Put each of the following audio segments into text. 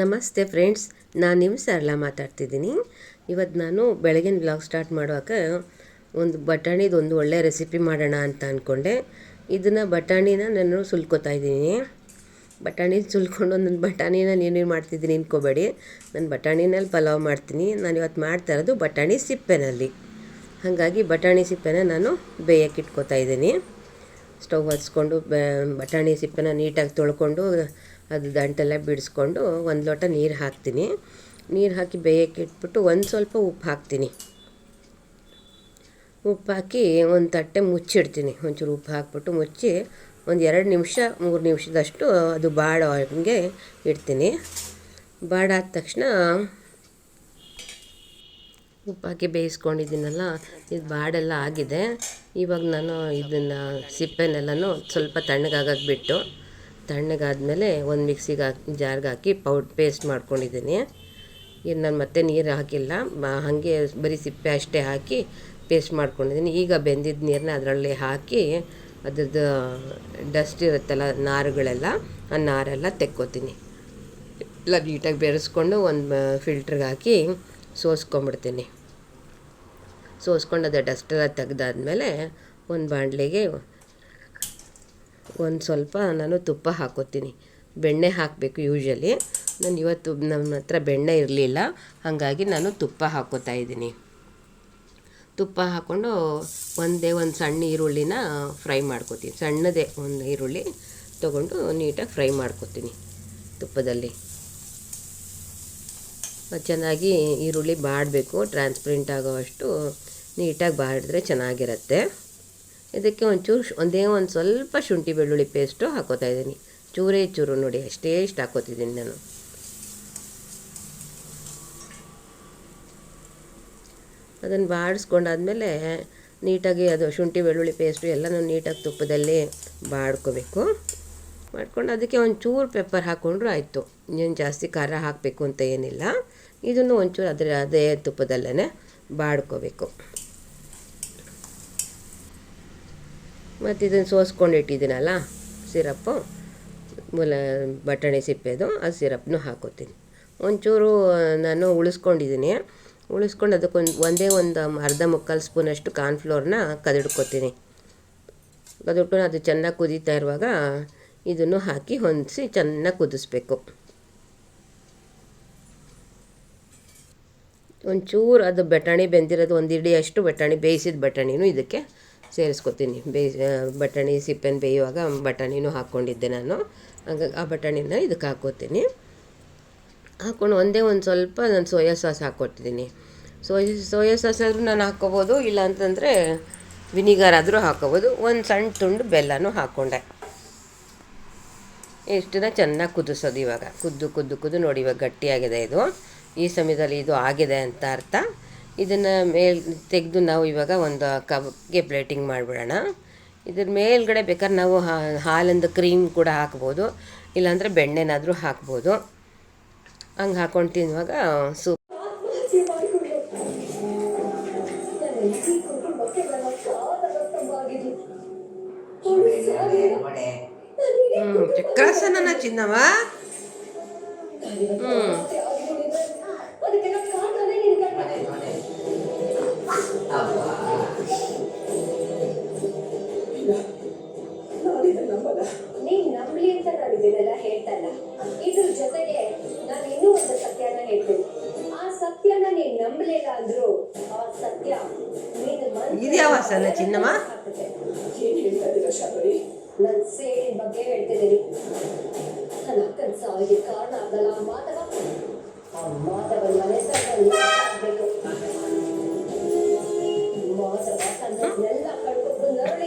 ನಮಸ್ತೆ ಫ್ರೆಂಡ್ಸ್, ನಾನು ನಿಮ್ಮ ಸರಳ ಮಾತಾಡ್ತಿದ್ದೀನಿ. ಇವತ್ತು ನಾನು ಬೆಳಗಿನ ಬ್ಲಾಗ್ ಸ್ಟಾರ್ಟ್ ಮಾಡುವಾಗ ಒಂದು ಬಟಾಣಿದು ಒಂದು ಒಳ್ಳೆಯ ರೆಸಿಪಿ ಮಾಡೋಣ ಅಂತ ಅಂದ್ಕೊಂಡೆ ಇದನ್ನು ಬಟಾಣಿನ ನಾನು ಸುಲ್ಕೋತಾ ಇದ್ದೀನಿ. ಬಟಾಣಿ ಸುಲ್ಕೊಂಡು ಒಂದೊಂದು ಬಟಾಣಿನ ನೀನು ಮಾಡ್ತಿದ್ದೀನಿ ಅನ್ಕೋಬೇಡಿ. ನಾನು ಬಟಾಣಿನಲ್ಲಿ ಪಲಾವ್ ಮಾಡ್ತೀನಿ. ನಾನು ಇವತ್ತು ಮಾಡ್ತಾ ಇರೋದು ಬಟಾಣಿ ಸಿಪ್ಪೆನಲ್ಲಿ. ಹಾಗಾಗಿ ಬಟಾಣಿ ಸಿಪ್ಪೆನ ನಾನು ಬೇಯಕ್ಕೆ ಇಟ್ಕೋತಾ ಇದ್ದೀನಿ. ಸ್ಟವ್ ಹಚ್ಕೊಂಡು ಬಟಾಣಿ ಸಿಪ್ಪೆನ ನೀಟಾಗಿ ತೊಳ್ಕೊಂಡು ಅದು ದಂಟೆಲ್ಲ ಬಿಡಿಸ್ಕೊಂಡು ಒಂದು ಲೋಟ ನೀರು ಹಾಕ್ತೀನಿ. ನೀರು ಹಾಕಿ ಬೇಯಕ್ಕೆ ಇಟ್ಬಿಟ್ಟು ಒಂದು ಸ್ವಲ್ಪ ಉಪ್ಪು ಹಾಕ್ತೀನಿ. ಉಪ್ಪು ಹಾಕಿ ಒಂದು ತಟ್ಟೆ ಮುಚ್ಚಿಡ್ತೀನಿ. ಒಂಚೂರು ಉಪ್ಪು ಹಾಕ್ಬಿಟ್ಟು ಮುಚ್ಚಿ ಒಂದು ಎರಡು ನಿಮಿಷ, ಮೂರು ನಿಮಿಷದಷ್ಟು ಅದು ಬಾಡೋ ಹಂಗೆ ಇಡ್ತೀನಿ. ಬಾಡಾದ ತಕ್ಷಣ ಉಪ್ಪು ಹಾಕಿ ಬೇಯಿಸ್ಕೊಂಡಿದ್ದೀನಲ್ಲ, ಇದು ಬಾಡೆಲ್ಲ ಆಗಿದೆ. ಇವಾಗ ನಾನು ಇದನ್ನು ಸಿಪ್ಪೆನೆಲ್ಲನೂ ಸ್ವಲ್ಪ ತಣ್ಣಗಾಗಕ್ಕೆ ಬಿಟ್ಟು ತಣ್ಣಗಾದ್ಮೇಲೆ ಒಂದು ಮಿಕ್ಸಿಗೆ ಹಾಕಿ, ಜಾರ್ಗೆ ಹಾಕಿ ಪೌಡ್, ಪೇಸ್ಟ್ ಮಾಡ್ಕೊಂಡಿದ್ದೀನಿ. ಏನು ನಾನು ಮತ್ತೆ ನೀರು ಹಾಕಿಲ್ಲ. ಹಾಗೆ ಬರೀ ಸಿಪ್ಪೆ ಅಷ್ಟೇ ಹಾಕಿ ಪೇಸ್ಟ್ ಮಾಡ್ಕೊಂಡಿದ್ದೀನಿ. ಈಗ ಬೆಂದಿದ್ದ ನೀರನ್ನ ಅದರಲ್ಲಿ ಹಾಕಿ ಅದ್ರದ್ದು ಡಸ್ಟ್ ಇರುತ್ತಲ್ಲ ನಾರುಗಳೆಲ್ಲ, ಆ ನಾರೆಲ್ಲ ತೆಕ್ಕೋತೀನಿ. ಎಲ್ಲ ನೀಟಾಗಿ ಬೆರೆಸ್ಕೊಂಡು ಒಂದು ಫಿಲ್ಟ್ರಿಗೆ ಹಾಕಿ ಸೋಸ್ಕೊಂಬಿಡ್ತೀನಿ. ಸೋಸ್ಕೊಂಡು ಅದು ಡಸ್ಟೆಲ್ಲ ತೆಗ್ದಾದ್ಮೇಲೆ ಒಂದು ಬಾಣಲೆಗೆ ಒಂದು ಸ್ವಲ್ಪ ನಾನು ತುಪ್ಪ ಹಾಕೋತೀನಿ. ಬೆಣ್ಣೆ ಹಾಕಬೇಕು ಯೂಶಲಿ ನಾನು ಇವತ್ತು ನಮ್ಮ ಹತ್ರ ಬೆಣ್ಣೆ ಇರಲಿಲ್ಲ. ಹಾಗಾಗಿ ನಾನು ತುಪ್ಪ ಹಾಕೋತಾ ಇದ್ದೀನಿ. ತುಪ್ಪ ಹಾಕ್ಕೊಂಡು ಒಂದೇ ಒಂದು ಸಣ್ಣ ಈರುಳ್ಳಿನ ಫ್ರೈ ಮಾಡ್ಕೋತೀನಿ. ಸಣ್ಣದೇ ಒಂದು ಈರುಳ್ಳಿ ತೊಗೊಂಡು ನೀಟಾಗಿ ಫ್ರೈ ಮಾಡ್ಕೋತೀನಿ ತುಪ್ಪದಲ್ಲಿ. ಚೆನ್ನಾಗಿ ಈರುಳ್ಳಿ ಬಾಡಬೇಕು. ಟ್ರಾನ್ಸ್ಪರೆಂಟ್ ಆಗೋವಷ್ಟು ನೀಟಾಗಿ ಬಾಡಿದ್ರೆ ಚೆನ್ನಾಗಿರುತ್ತೆ. ಇದಕ್ಕೆ ಒಂಚೂರು ಒಂದೇ ಒಂದು ಸ್ವಲ್ಪ ಶುಂಠಿ ಬೆಳ್ಳುಳ್ಳಿ ಪೇಸ್ಟು ಹಾಕೋತಾ ಇದ್ದೀನಿ. ಚೂರೇ ಚೂರು ನೋಡಿ, ಅಷ್ಟೇ ಇಷ್ಟು ಹಾಕೋತಿದ್ದೀನಿ ನಾನು. ಅದನ್ನು ಬಾಡಿಸ್ಕೊಂಡಾದಮೇಲೆ ನೀಟಾಗಿ ಅದು ಶುಂಠಿ ಬೆಳ್ಳುಳ್ಳಿ ಪೇಸ್ಟು ಎಲ್ಲನೂ ನೀಟಾಗಿ ತುಪ್ಪದಲ್ಲಿ ಬಾಡ್ಕೋಬೇಕು. ಮಾಡ್ಕೊಂಡು ಅದಕ್ಕೆ ಒಂಚೂರು ಚೂರು ಪೆಪ್ಪರ್ ಹಾಕ್ಕೊಂಡ್ರು ಆಯಿತು. ಇನ್ನೇನು ಜಾಸ್ತಿ ಖಾರ ಹಾಕಬೇಕು ಅಂತ ಏನಿಲ್ಲ. ಇದನ್ನು ಒಂಚೂರು ಅದರ, ಅದೇ ತುಪ್ಪದಲ್ಲೇ ಬಾಡ್ಕೋಬೇಕು. ಮತ್ತು ಇದನ್ನು ಸೋಸ್ಕೊಂಡು ಇಟ್ಟಿದ್ದೀನಲ್ಲ, ಸಿರಪ್ಪು, ಮುಲ ಬಟಾಣಿ ಸಿಪ್ಪೆದು, ಆ ಸಿರಪ್ನು ಹಾಕೋತೀನಿ. ಒಂಚೂರು ನಾನು ಉಳಿಸ್ಕೊಂಡಿದ್ದೀನಿ. ಉಳಿಸ್ಕೊಂಡು ಅದಕ್ಕೊಂದು ಒಂದೇ ಒಂದು ಅರ್ಧ ಮುಕ್ಕಾಲು ಸ್ಪೂನಷ್ಟು ಕಾರ್ನ್ಫ್ಲೋರ್ನ ಕದಡ್ಕೊತೀನಿ. ಕದಿಟ್ಟು ಅದು ಚೆನ್ನಾಗಿ ಕುದೀತಾ ಇರುವಾಗ ಇದನ್ನು ಹಾಕಿ ಹೊಂದಿಸಿ ಚೆನ್ನಾಗಿ ಕುದಿಸ್ಬೇಕು. ಒಂಚೂರು ಅದು ಬಟಾಣಿ ಬೆಂದಿರೋದು, ಒಂದು ಇಡಿಯಷ್ಟು ಬಟಾಣಿ, ಬೇಯಿಸಿದ ಬಟಾಣಿನೂ ಇದಕ್ಕೆ ಸೇರಿಸ್ಕೊತೀನಿ. ಬೇಯ ಬಟಾಣಿ, ಸಿಪ್ಪೆನ ಬೇಯುವಾಗ ಬಟಾಣಿನೂ ಹಾಕ್ಕೊಂಡಿದ್ದೆ ನಾನು. ಹಾಗಾಗಿ ಆ ಬಟಾಣಿನ ಇದಕ್ಕೆ ಹಾಕ್ಕೋತೀನಿ ಹಾಕ್ಕೊಂಡು ಒಂದೇ ಒಂದು ಸ್ವಲ್ಪ ನಾನು ಸೋಯಾ ಸಾಸ್ ಹಾಕ್ಕೊಟ್ಟಿದ್ದೀನಿ ಸೋಯಾ ಸೋಯಾ ಸಾಸ್ ಆದರೂ ನಾನು ಹಾಕ್ಕೋಬೋದು, ಇಲ್ಲ ಅಂತಂದರೆ ವಿನಿಗರ್ ಆದರೂ ಹಾಕ್ಕೋಬೋದು. ಒಂದು ಸಣ್ಣ ತುಂಡು ಬೆಲ್ಲನೂ ಹಾಕ್ಕೊಂಡೆ. ಇಷ್ಟನ್ನ ಚೆನ್ನಾಗಿ ಕುದಿಸೋದು ಇವಾಗ. ಕುದ್ದು ಕುದ್ದು ಕುದ್ದು ನೋಡಿ ಇವಾಗ ಗಟ್ಟಿಯಾಗಿದೆ ಇದು. ಈ ಸಮಯದಲ್ಲಿ ಇದು ಆಗಿದೆ ಅಂತ ಅರ್ಥ. ಇದನ್ನು ಮೇಲೆ ತೆಗೆದು ನಾವು ಇವಾಗ ಒಂದು ಕಬ್ಗೆ ಪ್ಲೇಟಿಂಗ್ ಮಾಡಿಬಿಡೋಣ. ಇದ್ರ ಮೇಲ್ಗಡೆ ಬೇಕಾದ್ರೆ ನಾವು ಹಾಲಿಂದ ಕ್ರೀಮ್ ಕೂಡ ಹಾಕ್ಬೋದು. ಇಲ್ಲಾಂದರೆ ಬೆಣ್ಣೆನಾದರೂ ಹಾಕ್ಬೋದು. ಹಂಗೆ ಹಾಕ್ಕೊಂಡು ತಿನ್ನುವಾಗ ಸೂಪ್ ಚಕ್ರಾಸನ ಚಿನ್ನವಾ? ಹ್ಞೂ ಅಂತ ನಾನು ಇದನ್ನೆಲ್ಲ ಹೇಳ್ತಾ ಇಲ್ಲ ಇದ್ರ ಜೊತೆಗೆ ನಾನು ಇನ್ನೂ ಒಂದು ಸತ್ಯನ ಹೇಳ್ತೀನಿ. ಆ ಸತ್ಯನ ನೀನ್ ನಂಬಲಿಲ್ಲ ಅಂದ್ರು ಆ ಸತ್ಯ ನೀನು ಇದ್ಯಾವ ಸನ ಚಿನ್ನಮ್ಮ. ಏನ್ ಹೇಳ್ತಾ ಇದ್ದೀರಾ ಶಾಬರಿ ನನ್ ಸೇಡಿನ ಬಗ್ಗೆ ಹೇಳ್ತಿದ್ದೀನಿ. ನನ್ನ ಅಕ್ಕನ ಸಾವಿಗೆ ಕಾರಣ ಆಗಲ್ಲ ಆ ಮಾತವ ಆ ಮಾತವ ಮನೆ ಸ್ಥಳದಲ್ಲಿ ಮಾತವ ತನ್ನೆಲ್ಲ ಕಳ್ಕೊಂಡು ನರಳಿ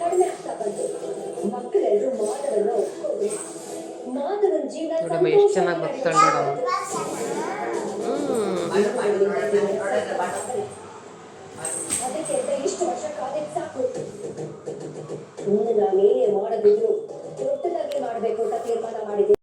ನೋಡಮ್ಮ ಎಷ್ಟು ಚೆನ್ನಾಗಿ ಬರ್ತಾಳೆ ಸಾಕು ಮುಂದೆ ನಾನು ಏನೇ ಮಾಡದಿದ್ರು ದೊಡ್ಡದಾಗಿ ಮಾಡಬೇಕು ಅಂತ ತೀರ್ಮಾನ ಮಾಡಿದ್ದೀನಿ.